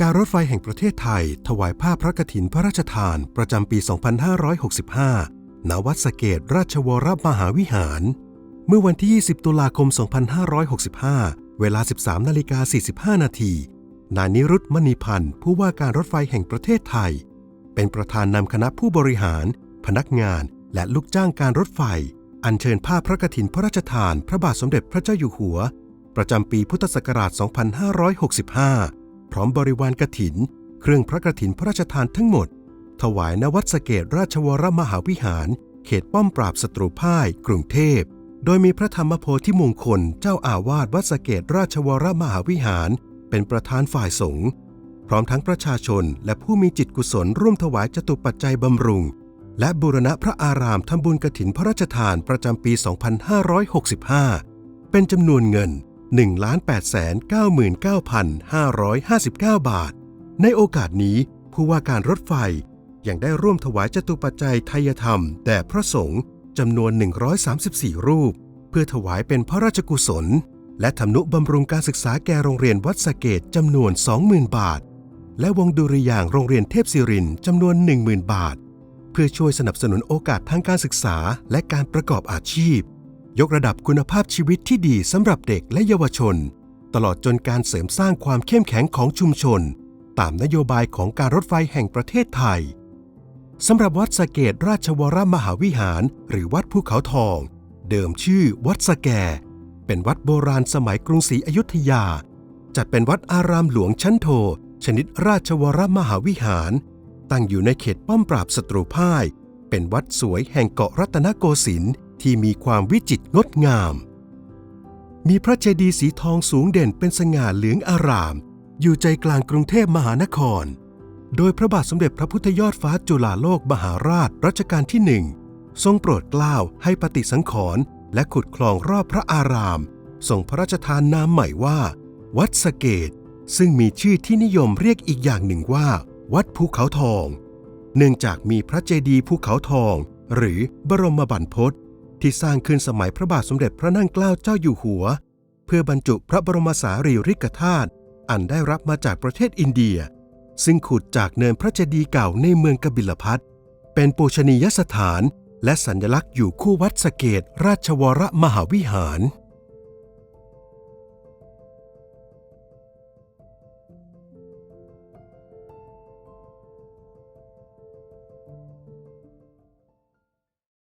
การรถไฟแห่งประเทศไทย ถวายผ้าพระกฐินพระราชทานประจำปี 2565 ณ วัดสเกตราชวรมหาวิหาร เมื่อวันที่ 20 ตุลาคม 2565 เวลา 13นาฬิกา45 นาที นายนิรุตมณีพันธ์ ผู้ว่าการรถไฟแห่งประเทศไทย เป็นประธานนำคณะผู้บริหาร พนักงาน และลูกจ้างการรถไฟ อัญเชิญผ้าพระกฐินพระราชทาน พระบาทสมเด็จพระเจ้าอยู่หัว ประจำปีพุทธศักราช 2565 พร้อมบริวารกฐิน เครื่องพระกฐินพระราชทานทั้งหมด ถวายณวัดสเกตราชวรมหาวิหาร เขตป้อมปราบศัตรูพ่ายกรุงเทพ โดยมีพระธรรมโพธิมงคลเจ้าอาวาสวัดสเกตราชวรมหาวิหาร เป็นประธานฝ่ายสงฆ์พร้อมทั้งประชาชนและผู้มีจิตกุศลร่วมถวายจตุปัจจัยบำรุง และบูรณะพระอารามทำบุญกฐินพระราชทานประจำปี 2565 เป็นจำนวนเงิน 1,899,559 บาท ในโอกาสนี้ผู้ว่าการรถไฟยังได้ร่วมถวายจตุปัจจัยไทยธรรมแด่พระสงฆ์จำนวน 134 รูป เพื่อถวายเป็นพระราชกุศล และทำนุบำรุงการศึกษาแก่โรงเรียนวัดสะเกตจำนวน 20,000 บาท และวงดุริยางโรงเรียนเทพศิรินจำนวน 10,000 บาท เพื่อช่วยสนับสนุนโอกาสทางการศึกษาและการประกอบอาชีพ ยกระดับคุณภาพชีวิตที่ดีสำหรับเด็กและเยาวชน ตลอดจนการเสริมสร้างความเข้มแข็งของชุมชน ตามนโยบายของการรถไฟแห่งประเทศไทยสำหรับวัดสะเกตราชวรมหาวิหาร หรือวัดภูเขาทอง เดิมชื่อวัดสะแก เป็นวัดโบราณสมัยกรุงศรีอยุธยา จัดเป็นวัดอารามหลวงชั้นโท ชนิดราชวรมหาวิหาร ตั้งอยู่ในเขตป้อมปราบศัตรูพ่าย เป็นวัดสวยแห่งเกาะรัตนโกสินทร์ ที่มีความวิจิตรงดงาม มีพระเจดีย์สีทองสูงเด่นเป็นสง่าเหลืองอาราม อยู่ใจกลางกรุงเทพมหานคร โดยพระบาทสมเด็จพระพุทธยอดฟ้าจุฬาโลกมหาราชรัชกาลที่หนึ่งทรงโปรดเกล้าให้ปฏิสังขรณ์และขุดคลองรอบพระอารามทรงพระราชทานนามใหม่ว่า วัดสเกต ซึ่งมีชื่อที่นิยมเรียกอีกอย่างหนึ่งว่า วัดภูเขาทอง เนื่องจากมีพระเจดีย์ภูเขาทอง หรือบรมบรรพต ที่สร้างขึ้นสมัยพระบาทสมเด็จพระนั่งเกล้าเจ้าอยู่หัว เพื่อบรรจุพระบรมสารีริกธาตุอันได้รับมาจากประเทศอินเดีย ซึ่งขุดจากเนินพระเจดีย์เก่าในเมืองกบิลพัทเป็นปูชนียสถาน และสัญลักษณ์อยู่คู่วัดสเกตราชวรมหาวิหาร